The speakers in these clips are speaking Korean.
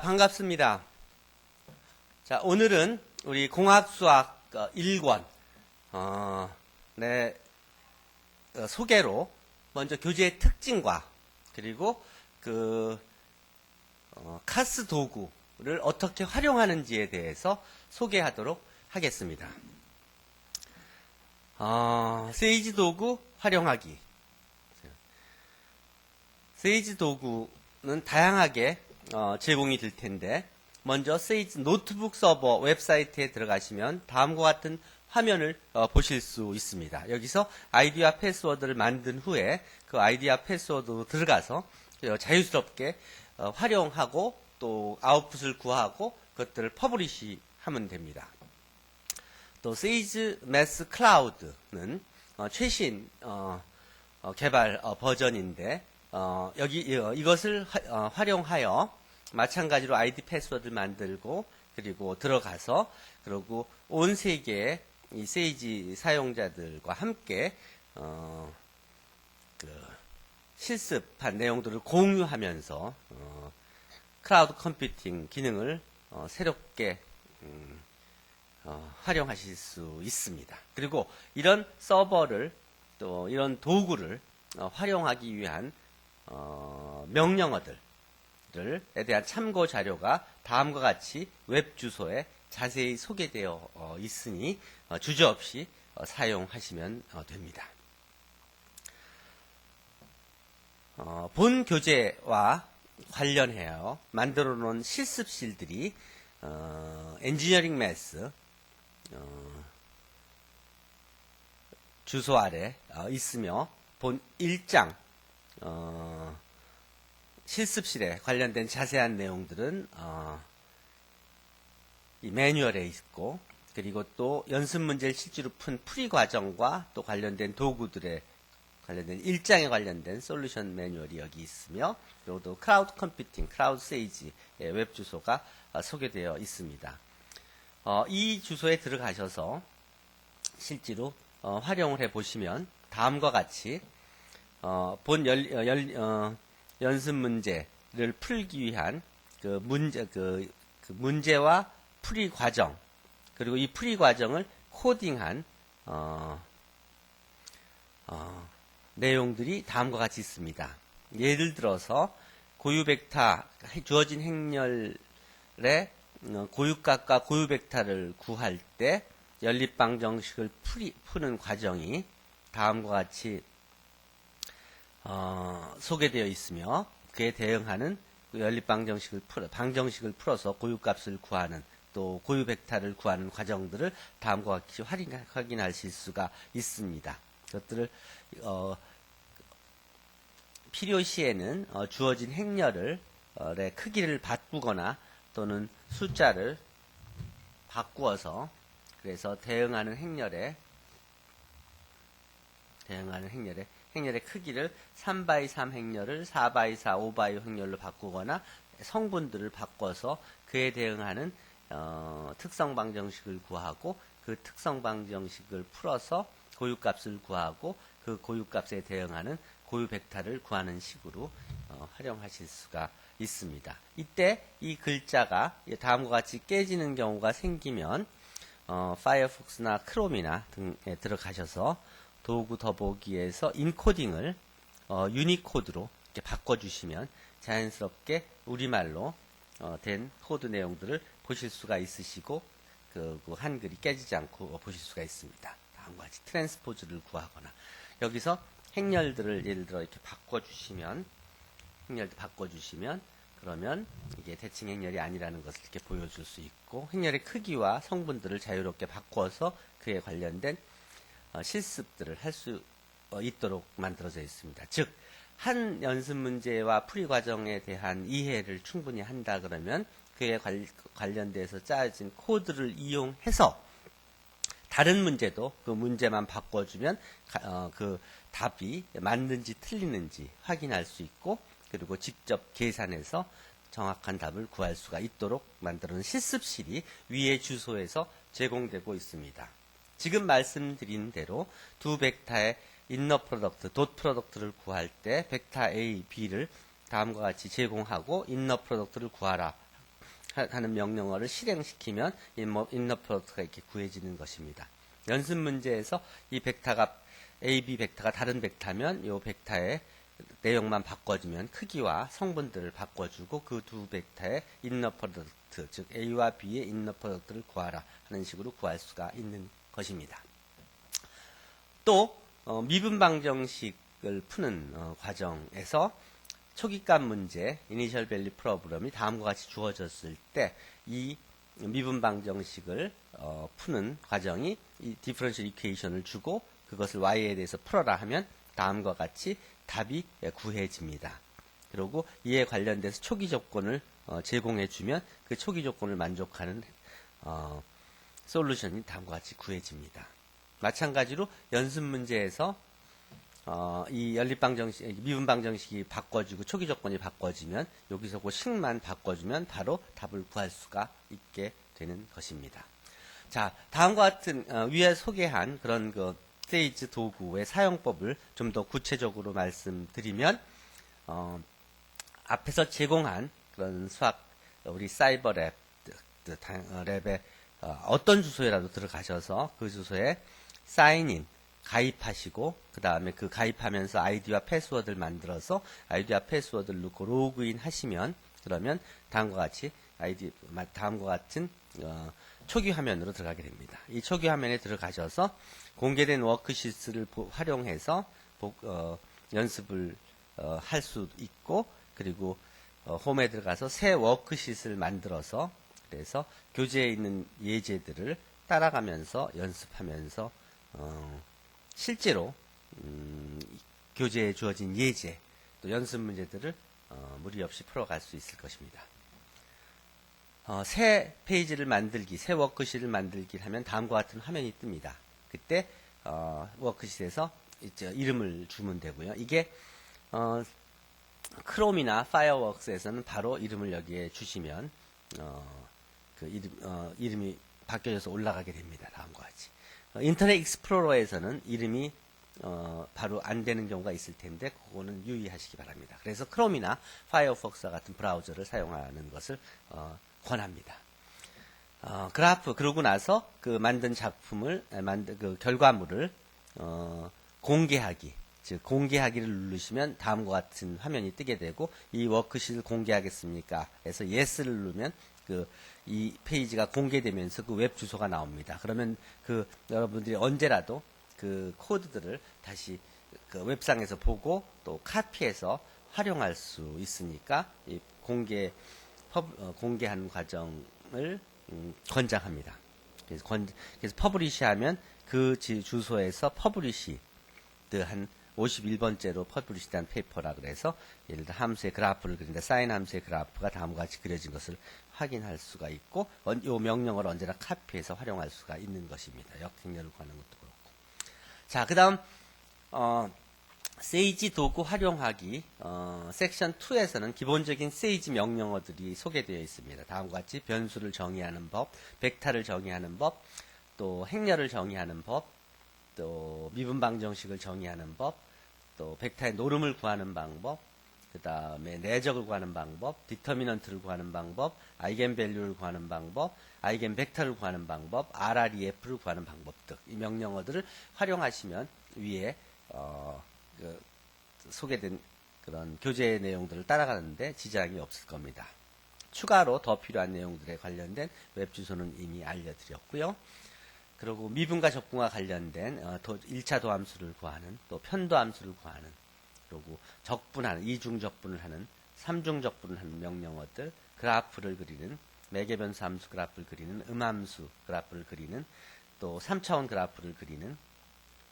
반갑습니다. 자, 오늘은 우리 공학수학 1권, 어, 네, 어, 소개로 먼저 교재의 특징과 그리고 그, 어, 카스 도구를 어떻게 활용하는지에 대해서 소개하도록 하겠습니다. 어, 세이지 도구 활용하기. 세이지 도구는 다양하게 어, 제공이 될 텐데 먼저 세이지 노트북 서버 웹사이트에 들어가시면 다음과 같은 화면을 어, 보실 수 있습니다. 여기서 아이디와 패스워드를 만든 후에 그 아이디와 패스워드로 들어가서 어, 자유스럽게 어, 활용하고 또 아웃풋을 구하고 그것들을 퍼블리시 하면 됩니다. 또 세이지 매스 클라우드는 어, 최신 어, 어, 개발 어, 버전인데 어, 여기 어, 이것을 화- 어, 활용하여 마찬가지로 아이디 패스워드를 만들고 그리고 들어가서 그리고 온 세계의 이 세이지 사용자들과 함께 어, 그 실습한 내용들을 공유하면서 어, 클라우드 컴퓨팅 기능을 어, 새롭게 음, 어, 활용하실 수 있습니다. 그리고 이런 서버를 또 이런 도구를 어, 활용하기 위한 어, 명령어들 에 대한 참고 자료가 다음과 같이 웹 주소에 자세히 소개되어 어, 있으니 어, 주저없이 어, 사용하시면 어, 됩니다. 어, 본 교재와 관련하여 만들어 놓은 실습실들이 어, 엔지니어링 매스 어, 주소 아래 어, 있으며 본 1장 어, 실습실에 관련된 자세한 내용들은 어, 이 매뉴얼에 있고 그리고 또 연습 문제를 실제로 푼 풀이 과정과 또 관련된 도구들에 관련된 일장에 관련된 솔루션 매뉴얼이 여기 있으며 그리고 또 클라우드 컴퓨팅, 클라우드 세이지의 웹 주소가 어, 소개되어 있습니다. 어, 이 주소에 들어가셔서 실제로 어, 활용을 해 보시면 다음과 같이 어, 본 열, 어, 열- 어, 연습 문제를 풀기 위한 그 문제 그, 그 문제와 풀이 과정 그리고 이 풀이 과정을 코딩한 어, 어, 내용들이 다음과 같이 있습니다. 예를 들어서 고유 벡터 주어진 행렬의 어, 고유값과 고유 벡터를 구할 때 연립방 정식을 풀이, 푸는 과정이 다음과 같이 어, 소개되어 있으며 그에 대응하는 그 연립방 정식을 풀어 방정식을 풀어서 고유값을 구하는 또 고유 벡터를 구하는 과정들을 다음과 같이 확인, 확인하실 수가 있습니다. 그것들을 어, 필요 시에는 어, 주어진 행렬을 어, 의 크기를 바꾸거나 또는 숫자를 바꾸어서 그래서 대응하는 행렬에 대응하는 행렬에 행렬의 크기를 3x3 행렬을 4x4, 5x5 행렬로 바꾸거나 성분들을 바꿔서 그에 대응하는 어, 특성 방정식을 구하고 그 특성 방정식을 풀어서 고유값을 구하고 그 고유값에 대응하는 고유 벡터를 구하는 식으로 어, 활용하실 수가 있습니다. 이때 이 글자가 다음과 같이 깨지는 경우가 생기면 어, 파이어폭스나 크롬이나 등에 들어가셔서 도구 더보기에서 인코딩을 어, 유니코드로 이렇게 바꿔주시면 자연스럽게 우리말로 어, 된 코드 내용들을 보실 수가 있으시고 그, 그 한글이 깨지지 않고 보실 수가 있습니다. 다음과 같이 트랜스포즈를 구하거나 여기서 행렬들을 예를 들어 이렇게 바꿔주시면 행렬 바꿔주시면 그러면 이게 대칭 행렬이 아니라는 것을 이렇게 보여줄 수 있고 행렬의 크기와 성분들을 자유롭게 바꿔서 그에 관련된 어, 실습들을 할 수 있도록 만들어져 있습니다. 즉, 한 연습 문제와 풀이 과정에 대한 이해를 충분히 한다 그러면 그에 관, 관련돼서 짜여진 코드를 이용해서 다른 문제도 그 문제만 바꿔주면 가- 어, 그 답이 맞는지 틀리는지 확인할 수 있고 그리고 직접 계산해서 정확한 답을 구할 수가 있도록 만드는 실습실이 위의 주소에서 제공되고 있습니다. 지금 말씀드린 대로 두 벡터의 인너 프로덕트, 돗 프로덕트를 구할 때 벡터 A, B를 다음과 같이 제공하고 인너 프로덕트를 구하라 하- 하는 명령어를 실행시키면 인너 프로덕트가 이렇게 구해지는 것입니다. 연습 문제에서 이 벡터가 AB 벡터가 다른 벡터면 이 벡터의 내용만 바꿔주면 크기와 성분들을 바꿔주고 그 두 벡터의 인너 프로덕트 즉 A와 B의 인너 프로덕트를 구하라 하는 식으로 구할 수가 있는 것입니다. 또 어, 미분 방정식을 푸는 어, 과정에서 초기값 문제, 이니셜 밸류 프로브럼이 다음과 같이 주어졌을 때 이 미분 방정식을 어, 푸는 과정이 이 디퍼런셜 이퀘이션을 주고 그것을 y에 대해서 풀어라 하면 다음과 같이 답이 구해집니다. 그리고 이에 관련돼서 초기 조건을 어, 제공해 주면 그 초기 조건을 만족하는 어, 솔루션이 다음과 같이 구해집니다. 마찬가지로 연습 문제에서 어, 이 연립방 정식, 미분방 정식이 바꿔지고 초기 조건이 바꿔지면 여기서 그 식만 바꿔주면 바로 답을 구할 수가 있게 되는 것입니다. 자, 다음과 같은 어, 위에 소개한 그런 그 세이즈 도구의 사용법을 좀 더 구체적으로 말씀드리면 어, 앞에서 제공한 그런 수학 우리 사이버 랩 어, 랩에 어, 어떤 주소에라도 들어가셔서 그 주소에 사인인 가입하시고 그 다음에 그 가입하면서 아이디와 패스워드를 만들어서 아이디와 패스워드를 넣고 로그인 하시면 그러면 다음과 같이 아이디 마- 다음과 같은 어, 초기 화면으로 들어가게 됩니다. 이 초기 화면에 들어가셔서 공개된 워크시트를 보- 활용해서 복- 어, 연습을 어, 할 수 있고 그리고 어, 홈에 들어가서 새 워크시트를 만들어서 그래서 교재에 있는 예제들을 따라가면서 연습하면서 어, 실제로 음, 이 교재에 주어진 예제 또 연습 문제들을 어, 무리 없이 풀어갈 수 있을 것입니다. 어, 새 페이지를 만들기, 새 워크시트를 만들기 하면 다음과 같은 화면이 뜹니다. 그때 어, 워크시트에서 이제 이름을 주면 되고요. 이게 어, 크롬이나 파이어웍스에서는 바로 이름을 여기에 주시면 어, 그 이름, 어, 이름이 바뀌어져서 올라가게 됩니다. 다음과 같이. 어, 인터넷 익스플로러에서는 이름이 어, 바로 안 되는 경우가 있을 텐데 그거는 유의하시기 바랍니다. 그래서 크롬이나 파이어폭스 같은 브라우저를 사용하는 것을 어, 권합니다. 어, 그래프 그러고 나서 그 만든 작품을 에, 만든 그 결과물을 어, 공개하기 즉 공개하기를 누르시면 다음과 같은 화면이 뜨게 되고 이 워크시트를 공개하겠습니까? 해서 yes를 누르면 그 이 페이지가 공개되면서 그 웹 주소가 나옵니다. 그러면 그 여러분들이 언제라도 그 코드들을 다시 그 웹상에서 보고 또 카피해서 활용할 수 있으니까 이 공개 퍼- 어, 공개하는 과정을 음, 권장합니다. 그래서, 권, 그래서 퍼블리시 하면 그 지- 주소에서 퍼블리시 한 51번째로 퍼블리시한 페이퍼라 그래서 예를 들어 함수의 그래프를 그린다. 사인 함수의 그래프가 다음과 같이 그려진 것을 확인할 수가 있고 이 명령어를 언제나 카피해서 활용할 수가 있는 것입니다. 역행렬을 구하는 것도 그렇고. 자, 그 다음 어, 세이지 도구 활용하기 어, 섹션 2에서는 기본적인 세이지 명령어들이 소개되어 있습니다. 다음과 같이 변수를 정의하는 법, 벡터를 정의하는 법, 또 행렬을 정의하는 법, 또 미분 방정식을 정의하는 법, 또 벡터의 노름을 구하는 방법, 그 다음에 내적을 구하는 방법, 디터미넌트를 구하는 방법, 아이겐 밸류를 구하는 방법, 아이겐 벡터를 구하는 방법, RREF를 구하는 방법 등 이 명령어들을 활용하시면 위에 어, 그 소개된 그런 교재 내용들을 따라가는데 지장이 없을 겁니다. 추가로 더 필요한 내용들에 관련된 웹 주소는 이미 알려드렸고요. 그리고 미분과 적분과 관련된 어, 도, 1차 도함수를 구하는 또 편도함수를 구하는 그리고 적분하는 이중 적분을 하는 삼중 적분을 하는 명령어들 그래프를 그리는 매개변수 함수 그래프를 그리는 음함수 그래프를 그리는 또 3차원 그래프를 그리는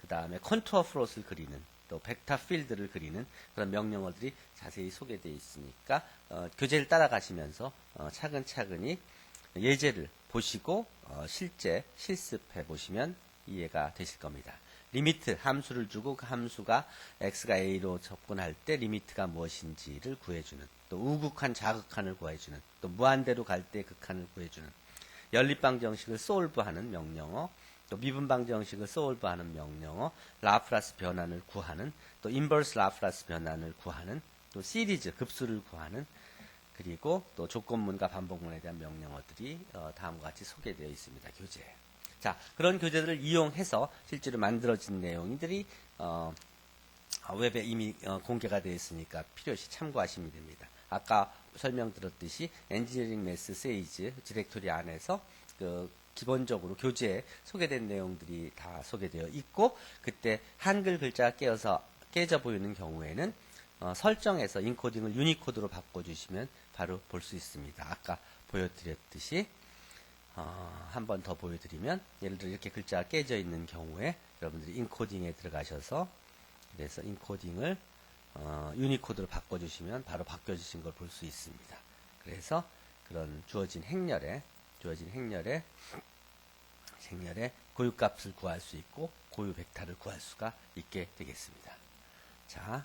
그 다음에 컨투어 플롯을 그리는 또 벡터 필드를 그리는 그런 명령어들이 자세히 소개되어 있으니까 어, 교재를 따라가시면서 어, 차근차근히 예제를 보시고 어, 실제 실습해 보시면 이해가 되실 겁니다. 리미트 함수를 주고 그 함수가 x가 a로 접근할 때 리미트가 무엇인지를 구해주는 또 우극한 자극한을 구해주는 또 무한대로 갈 때 극한을 구해주는 연립방 정식을 솔브하는 명령어 또 미분방 정식을 솔브하는 명령어 라프라스 변환을 구하는 또 인버스 라프라스 변환을 구하는 또 시리즈 급수를 구하는 그리고 또 조건문과 반복문에 대한 명령어들이 어, 다음과 같이 소개되어 있습니다. 교재. 자, 그런 교재들을 이용해서 실제로 만들어진 내용들이 어, 어, 웹에 이미 어, 공개가 되어 있으니까 필요시 참고하시면 됩니다. 아까 설명드렸듯이 엔지니어링 매스 세이즈 디렉토리 안에서 그 기본적으로 교재에 소개된 내용들이 다 소개되어 있고 그때 한글 글자가 깨어서 깨져 보이는 경우에는 어, 설정에서 인코딩을 유니코드로 바꿔주시면 바로 볼 수 있습니다. 아까 보여드렸듯이 어, 한 번 더 보여드리면 예를 들어 이렇게 글자가 깨져 있는 경우에 여러분들이 인코딩에 들어가셔서 그래서 인코딩을 어, 유니코드로 바꿔주시면 바로 바뀌어주신 걸 볼 수 있습니다. 그래서 그런 주어진 행렬에 주어진 행렬에 행렬에 고유값을 구할 수 있고 고유 벡터를 구할 수가 있게 되겠습니다. 자,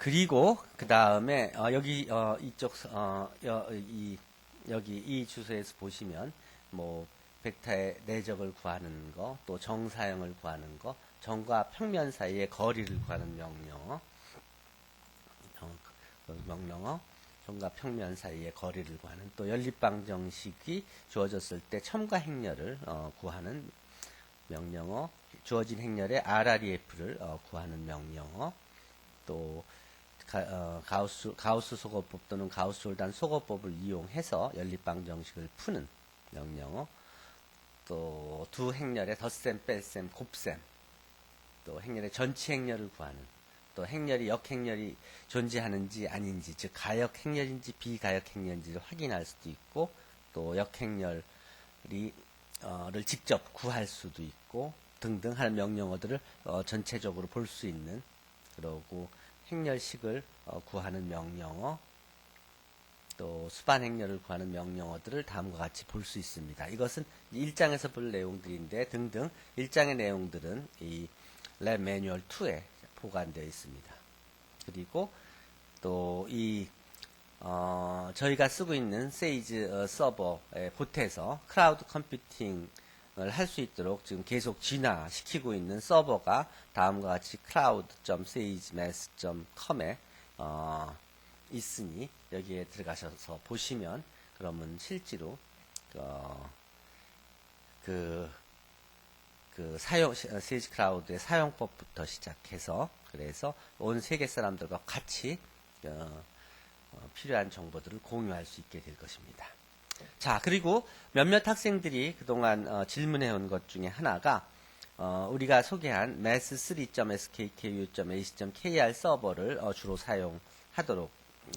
그리고 그 다음에 어, 여기 어, 이쪽 어, 여, 이, 여기 이 주소에서 보시면 뭐 벡터의 내적을 구하는 거, 또 정사형을 구하는 거, 정과 평면 사이의 거리를 구하는 명령어, 정, 그 명령어, 정과 평면 사이의 거리를 구하는 또 연립방 정식이 주어졌을 때 첨가 행렬을 어, 구하는 명령어, 주어진 행렬의 RREF를 어, 구하는 명령어, 또 가, 우스 가우스 소거법 또는 가우스 졸단 소거법을 이용해서 연립방 정식을 푸는 명령어, 또 두 행렬의 덧셈, 뺄셈, 곱셈, 또 행렬의 전치 행렬을 구하는, 또 행렬이 역행렬이 존재하는지 아닌지, 즉 가역 행렬인지 비가역 행렬인지를 확인할 수도 있고, 또 역행렬이 어를 직접 구할 수도 있고 등등 하는 명령어들을 어, 전체적으로 볼 수 있는 그러고 행렬식을 어, 구하는 명령어 또 수반 행렬을 구하는 명령어들을 다음과 같이 볼 수 있습니다. 이것은 1장에서 볼 내용들인데 등등 1장의 내용들은 이 랩 매뉴얼 2에 보관되어 있습니다. 그리고 또이 어, 저희가 쓰고 있는 세이즈 어, 서버에 보태서 클라우드 컴퓨팅을 할 수 있도록 지금 계속 진화시키고 있는 서버가 다음과 같이 cloud.sagemass.com에 어, 있으니 여기에 들어가셔서 보시면 그러면 실제로 어, 그, 그 사용 세이지 클라우드의 사용법부터 시작해서 그래서 온 세계 사람들과 같이 어, 어, 필요한 정보들을 공유할 수 있게 될 것입니다. 자, 그리고 몇몇 학생들이 그동안 어, 질문해 온 것 중에 하나가 어, 우리가 소개한 mass3.skku.ac.kr 서버를 어, 주로 사용하도록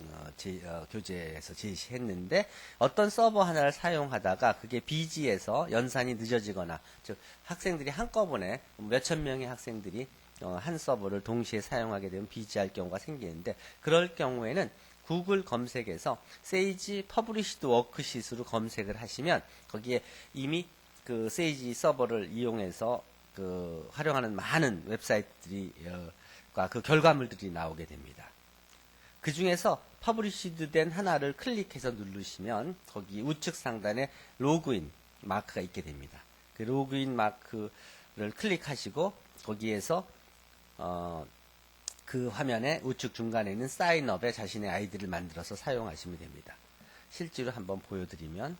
어, 제, 어, 교재에서 제시했는데 어떤 서버 하나를 사용하다가 그게 비지에서 연산이 늦어지거나 즉 학생들이 한꺼번에 몇천 명의 학생들이 어, 한 서버를 동시에 사용하게 되면 비지할 경우가 생기는데 그럴 경우에는 구글 검색에서 세이지 퍼블리시드 워크시트로 검색을 하시면 거기에 이미 그 세이지 서버를 이용해서 그 활용하는 많은 웹사이트들이 어, 그 결과물들이 나오게 됩니다. 그 중에서 퍼블리시드 된 하나를 클릭해서 누르시면 거기 우측 상단에 로그인 마크가 있게 됩니다. 그 로그인 마크를 클릭하시고 거기에서 어, 그 화면의 우측 중간에 있는 사인업에 자신의 아이디를 만들어서 사용하시면 됩니다. 실제로 한번 보여드리면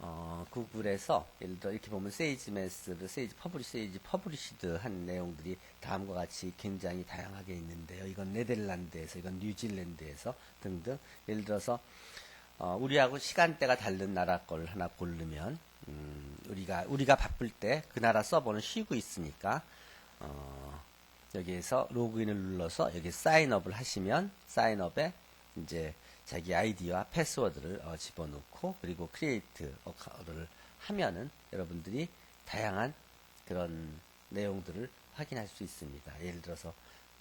어, 구글에서 예를 들어 이렇게 보면 세이지 매스를 세이지 퍼블리시 세이지 퍼블리시드 한 내용들이 다음과 같이 굉장히 다양하게 있는데요. 이건 네덜란드에서 이건 뉴질랜드에서 등등 예를 들어서 어, 우리하고 시간대가 다른 나라 걸 하나 고르면 음, 우리가 우리가 바쁠 때 그 나라 서버는 쉬고 있으니까 어, 여기에서 로그인을 눌러서 여기 사인업을 하시면 사인업에 이제 자기 아이디와 패스워드를 어, 집어넣고 그리고 크리에이트 어카를 하면은 여러분들이 다양한 그런 내용들을 확인할 수 있습니다. 예를 들어서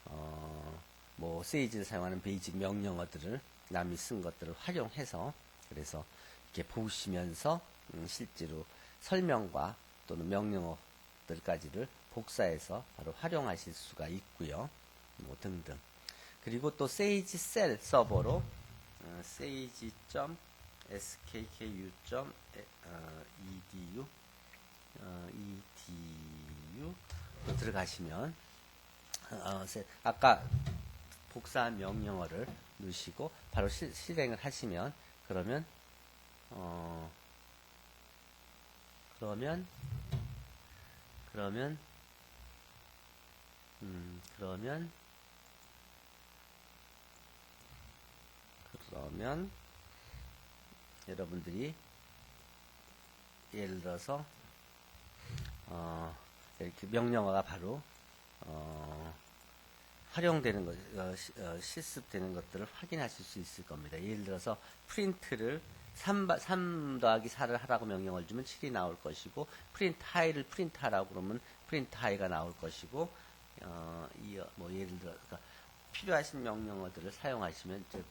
어, 뭐 세이지를 사용하는 베이직 명령어들을 남이 쓴 것들을 활용해서 그래서 이렇게 보시면서 음, 실제로 설명과 또는 명령어들까지를 복사해서 바로 활용하실 수가 있고요. 뭐 등등. 그리고 또 세이지 셀 서버로 어, sage.skku.edu 어, edu 또 들어가시면 어, 아까 복사한 명령어를 누르시고 바로 실, 실행을 하시면 그러면 어 그러면 그러면 음 그러면 그러면 여러분들이 예를 들어서 어, 이렇게 명령어가 바로 어, 활용되는 것, 어, 시- 어, 실습되는 것들을 확인하실 수 있을 겁니다. 예를 들어서 프린트를 3, 3 더하기 4를 하라고 명령을 주면 7이 나올 것이고 프린트 하이를 프린트 하라고 그러면 프린트 하이가 나올 것이고 어, 이, 어, 뭐 예를 들어 그러니까 필요하신 명령어들을 사용하시면 즉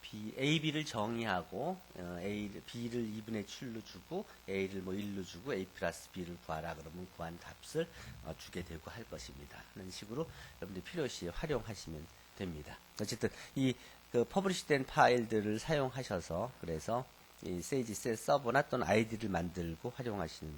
B, A, B를 정의하고 어, A, B를 2분의 7로 주고 A를 뭐 1로 주고 A 플러스 B를 구하라 그러면 구한 값을 어, 주게 되고 할 것입니다. 그런 식으로 여러분들이 필요시에 활용하시면 됩니다. 어쨌든 이 그 퍼블리시된 파일들을 사용하셔서 그래서 이 세이지 셀 서버나 또는 아이디를 만들고 활용하시는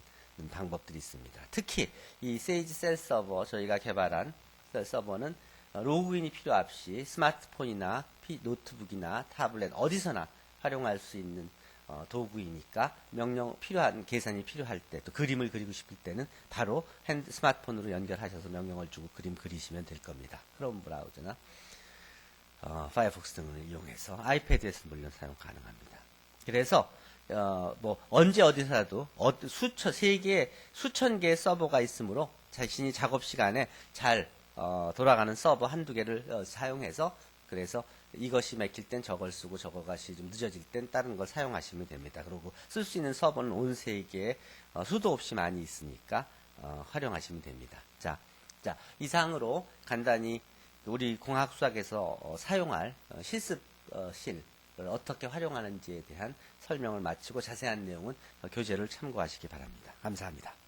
방법들이 있습니다. 특히 이 세이지 셀 서버 저희가 개발한 셀 서버는 어, 로그인이 필요 없이 스마트폰이나 피- 노트북이나 타블렛 어디서나 활용할 수 있는 어, 도구이니까 명령 필요한 계산이 필요할 때 또 그림을 그리고 싶을 때는 바로 핸드 스마트폰으로 연결하셔서 명령을 주고 그림 그리시면 될 겁니다. 크롬 브라우저나 어, 파이어폭스 등을 이용해서 아이패드에서 물론 사용 가능합니다. 그래서 어, 뭐 언제 어디서라도 어, 수천 세계 수천 개의 서버가 있으므로 자신이 작업 시간에 잘 어, 돌아가는 서버 한두 개를 어, 사용해서 그래서 이것이 막힐 땐 저걸 쓰고 저것이 좀 늦어질 땐 다른 걸 사용하시면 됩니다. 그리고 쓸 수 있는 서버는 온 세계에 어, 수도 없이 많이 있으니까 어, 활용하시면 됩니다. 자, 자 이상으로 간단히 우리 공학 수학에서 어, 사용할 어, 실습실 을 어떻게 활용하는지에 대한 설명을 마치고 자세한 내용은 어, 교재를 참고하시기 바랍니다. 감사합니다.